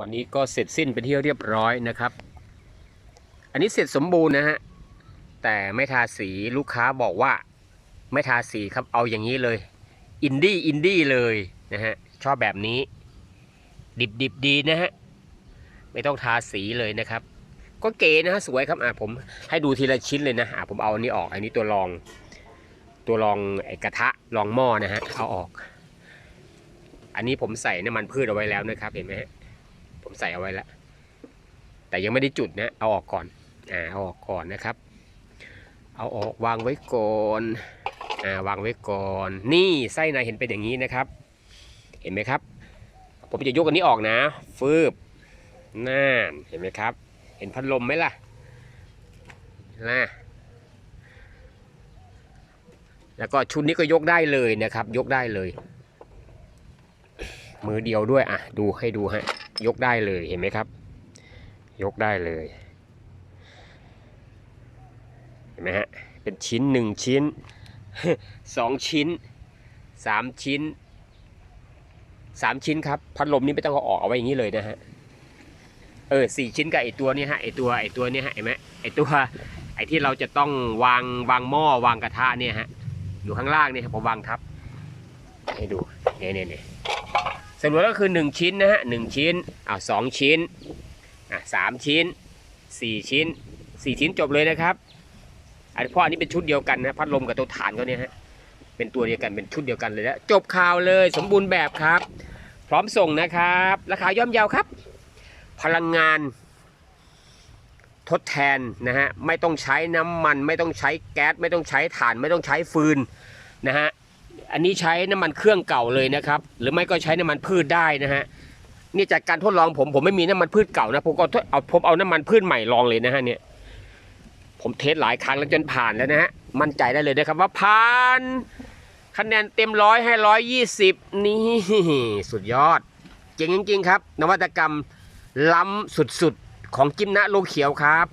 วันนี้ก็เสร็จสิ้นเป็นที่เรียบร้อยนะครับ อันนี้เสร็จสมบูรณ์นะฮะ แต่ไม่ทาสีลูกค้าบอกว่าไม่ทาสีครับเอาอย่างนี้เลย อินดี้อินดี้เลยนะฮะ ชอบแบบนี้ ดิบดิบดีนะฮะ ไม่ต้องทาสีเลยนะครับ ก็เก๋นะฮะสวยครับอะผมให้ดูทีละชิ้นเลยนะอะผมเอาอันนี้ออก อันนี้ตัวรอง ตัวรองไอ้กระทะรองหม้อนะฮะเอาออก อันนี้ผมใส่น้ำมันพืชเอาไว้แล้วนะครับเห็นไหมฮะ ผมใส่เอาไว้แล้วแต่ยังไม่ได้จุดนะเอาออกก่อนอ่าเอาออกก่อนนะครับ เอาออกวางไว้ก่อนอ่าวางไว้ก่อน นี่ไส้ในเห็นเป็นอย่างนี้นะครับ เห็นไหมครับ ผมจะยกอันนี้ออกนะ ฟืบน่านเห็นไหมครับ เห็นพัดลมไหมล่ะนะแล้วก็ชุดนี้ก็ยกได้เลยนะครับ ยกได้เลย มือเดียวด้วยอะดูให้ดูฮะ ยกได้เลยเห็นไหมครับ ยกได้เลย เห็นไหมฮะ เป็นชิ้นหนึ่งชิ้นสองชิ้นสามชิ้นสามชิ้นครับ พัดลมนี้ไม่ต้องเอาออกเอาไว้อย่างนี้เลยนะฮะ เออสี่ชิ้นกับไอตัวนี้ฮะไอตัวไอตัวนี้ฮะเห็นไหมไอตัวไอที่เราจะต้องวางวางหม้อวางกระทะเนี่ยฮะอยู่ข้างล่างเนี่ยครับผมวางทับให้ดูเนี่ยเนี่ยเนี่ย สรุปก็คือหนึ่งชิ้นนะฮะหนึ่งชิ้นอ่าสองชิ้นอะสามชิ้นสี่ชิ้นสี่ชิ้นจบเลยนะครับอันเพราะอันนี้เป็นชุดเดียวกันนะพัดลมกับตัวฐานเขาเนี่ยฮะเป็นตัวเดียวกันเป็นชุดเดียวกันเลยแล้วจบข่าวเลยสมบูรณ์แบบครับ พร้อมส่งนะครับ ราคาย่อมเยาครับ พลังงานทดแทนนะฮะไม่ต้องใช้น้ำมัน ไม่ต้องใช้แก๊สไม่ต้องใช้ถ่าน ไม่ต้องใช้ฟืนนะฮะ อันนี้ใช้น้ำมันเครื่องเก่าเลยนะครับ หรือไม่ก็ใช้น้ำมันพืชได้นะฮะนี่จากการทดลองผมผมไม่มีน้ำมันพืชเก่านะผมก็เอาผมเอาน้ำมันพืชใหม่ลองเลยนะฮะเนี่ยผมเทสหลายครั้งแล้วจนผ่านแล้วนะฮะมั่นใจได้เลยนะครับว่าผ่านคะแนนเต็มร้อยให้ร้อยยี่สิบนี่สุดยอดเจ๋งจริงๆครับ นวัตกรรมล้ำสุดๆของกิมนะโลเขียวครับ